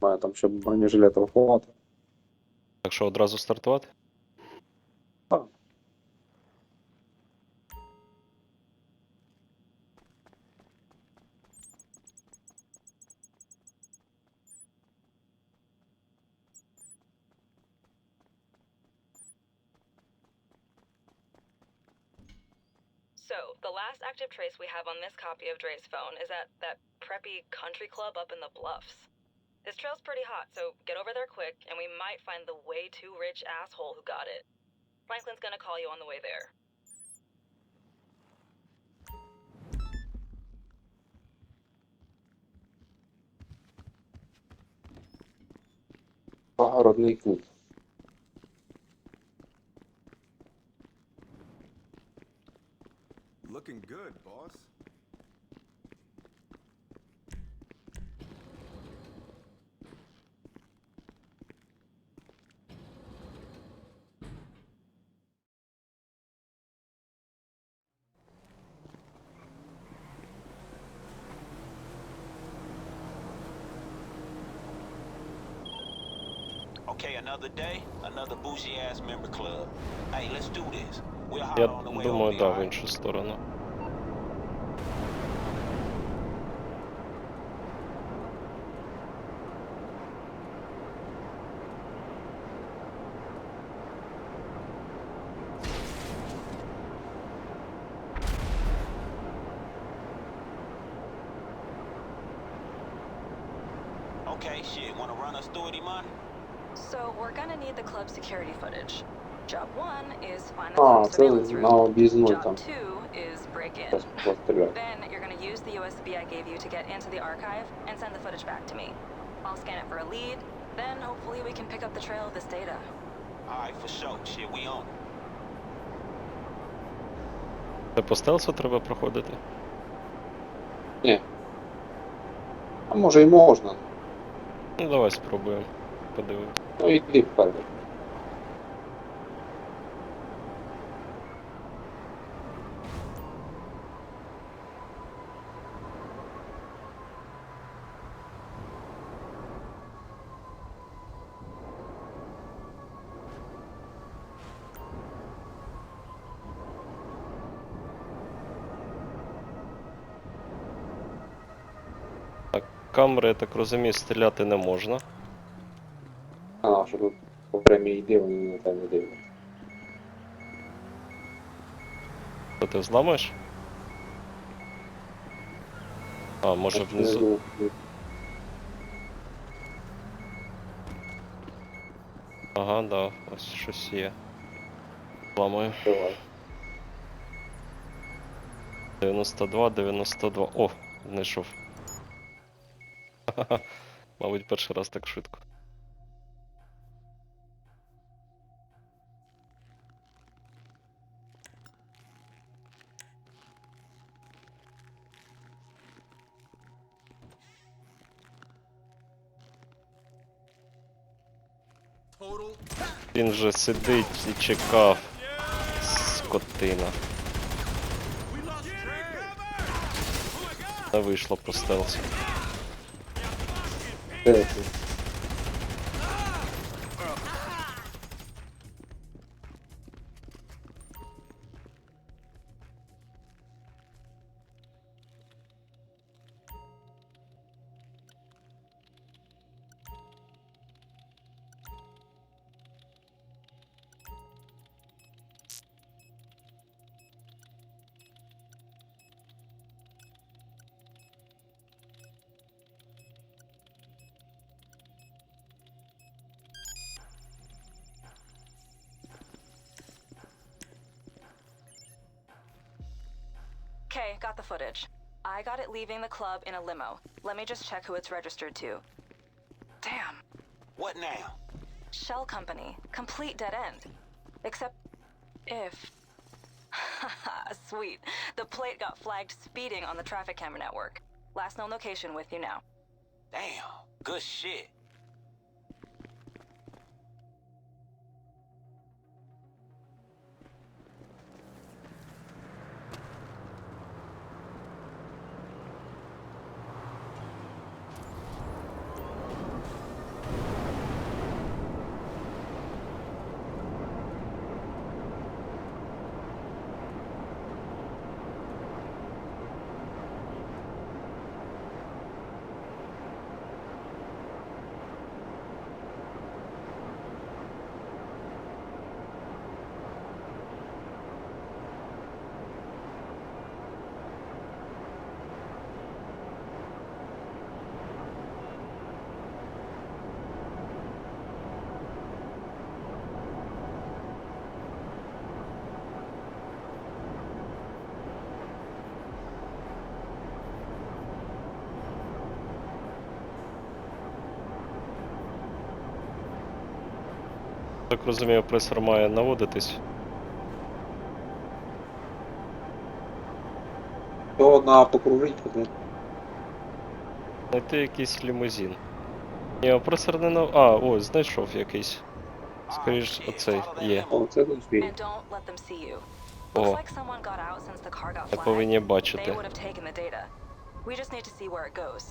Має там ще бронежилета виховати. Так що одразу стартувати? Так. So, the last active trace we have on this copy of Dre's phone is at that preppy country club up in the bluffs. This trail's pretty hot, so get over there quick, and we might find the way too rich asshole who got it. Franklin's gonna call you on the way there. Okay, another day, another bougie ass member club. Hey, let's do this. We'll Я holler on the way думаю, over да, there, в alright? іншу сторону. Okay, shit. Wanna run us through it, Iman? So, we're gonna need the club security footage. Job one is find the А, club це surveillance на room. об'їзну Job там two is break in. пос- постріляти. Then you're gonna use the USB I gave you to get into the archive and send the footage back to me. I'll scan it for a lead, then hopefully we can pick up the trail of this data. Alright, for sure. Shit, we on it. Це по стелсу треба проходити? Ні. А може і можна. Ну давай спробуємо. Подивимось. Ну іди вперед. Камери, я так розумію, стріляти не можна. Що тут по прямій йди, вони на тебе дивляться. То ти взламаєш? А, може внизу. Ага, да, ось щось є. Давай. 92, 92. О, знайшов. Ха-ха-ха. Мабуть, перший раз так швидко. Він же сидить і чекав. Скотина. Не вийшло про стелсу. Okay, got the footage. I got it leaving the club in a limo. Let me just check who it's registered to. Damn. What now? Shell company. Complete dead end. Except if. Sweet. The plate got flagged speeding on the traffic camera network. Last known location with you now. Damn. Good shit. Так розумію, пресор має наводитись. То на покружить туди. Знайти якийсь лімузин. Ні, опресор не нав. А, ось, знайшов якийсь. Скоріш, оцей є. О, це тут збій. О, flagged. повинні бачити. We just need to see where it goes.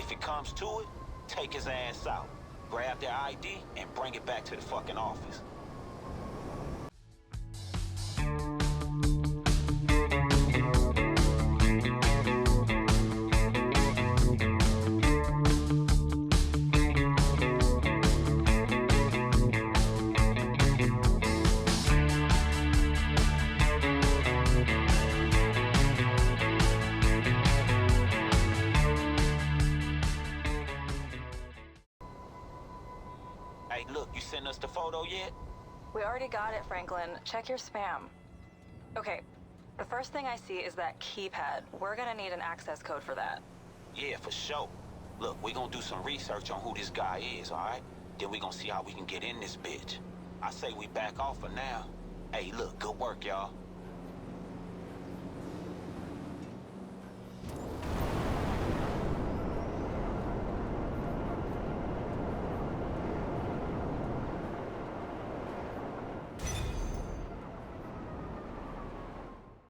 If it comes to it, take his ass out. Grab their ID and bring it back to the fucking office. Look, you sent us the photo yet? We already got it, Franklin. Check your spam. Okay, the first thing I see is that keypad. We're gonna need an access code for that. Yeah, for sure. Look, we gonna do some research on who this guy is, alright? Then we gonna see how we can get in this bitch. I say we back off for now. Hey, look, good work, y'all.